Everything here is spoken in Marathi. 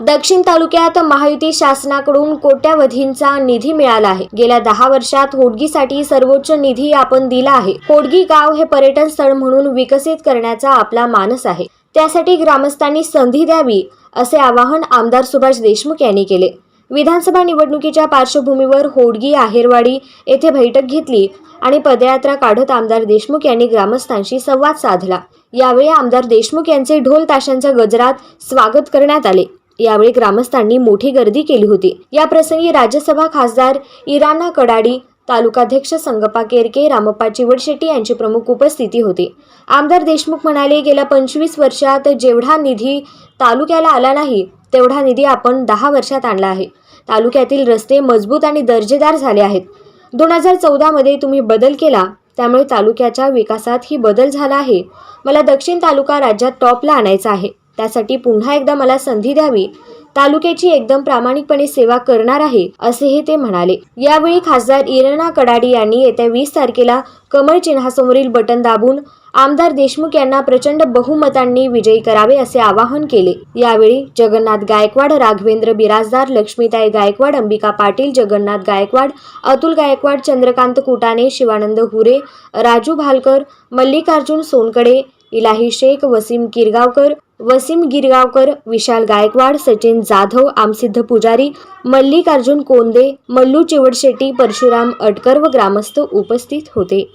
दक्षिण तालुक्यात महायुती शासनाकडून कोट्यावधींचा निधी मिळाला आहे. गेल्या दहा वर्षात होडगीसाठी सर्वोच्च निधी आपण दिला आहे. होडगी गाव हे पर्यटन स्थळ म्हणून विकसित करण्याचा आपला मानस आहे. त्यासाठी ग्रामस्थांनी संधी द्यावी असे आवाहन आमदार सुभाष देशमुख यांनी केले. विधानसभा निवडणुकीच्या पार्श्वभूमीवर होडगी आहेरवाडी येथे बैठक घेतली आणि पदयात्रा काढत आमदार देशमुख यांनी ग्रामस्थांशी संवाद साधला. यावेळी आमदार देशमुख यांचे ढोल ताशांच्या गजरात स्वागत करण्यात आले. यावेळी ग्रामस्थांनी मोठी गर्दी केली होती. या प्रसंगी राज्यसभा खासदार इराणा कडाडी तालुकाध्यक्ष संगप्पा केरके रामप्पा चिवडशेट्टी यांची प्रमुख उपस्थिती होती. आमदार देशमुख म्हणाले गेल्या पंचवीस वर्षात जेवढा निधी तालुक्याला आला नाही तेवढा निधी आपण दहा वर्षात आणला आहे. तालुक्यातील रस्ते मजबूत आणि दर्जेदार झाले आहेत. दोन हजार चौदामध्ये तुम्ही बदल केला त्यामुळे तालुक्याच्या विकासात ही बदल झाला आहे. मला दक्षिण तालुका राज्यात टॉपला आणायचा आहे. त्यासाठी पुन्हा एकदा मला संधी द्यावी. तालुक्याची एकदम प्रामाणिकपणे सेवा करणार आहे असेही ते म्हणाले. यावेळी खासदार इरणा कडाडी यांनी येत्या वीस तारखेला कमळ चिन्हासमोरील बटन दाबून आमदार देशमुख यांना प्रचंड बहुमतांनी विजयी करावे असे आवाहन केले. यावेळी जगन्नाथ गायकवाड राघवेंद्र बिराजदार लक्ष्मीताई गायकवाड अंबिका पाटील जगन्नाथ गायकवाड अतुल गायकवाड चंद्रकांत कुटाने शिवानंद हुरे राजू भालकर मल्लिकार्जुन सोनकडे इलाही शेख वसीम गिरगावकर वसीम गिरगावकर विशाल गायकवाड सचिन जाधव आमसिद्ध पुजारी मल्लिकार्जुन कोंदे मल्लू चिवडशेट्टी परशुराम अटकर व ग्रामस्थ उपस्थित होते.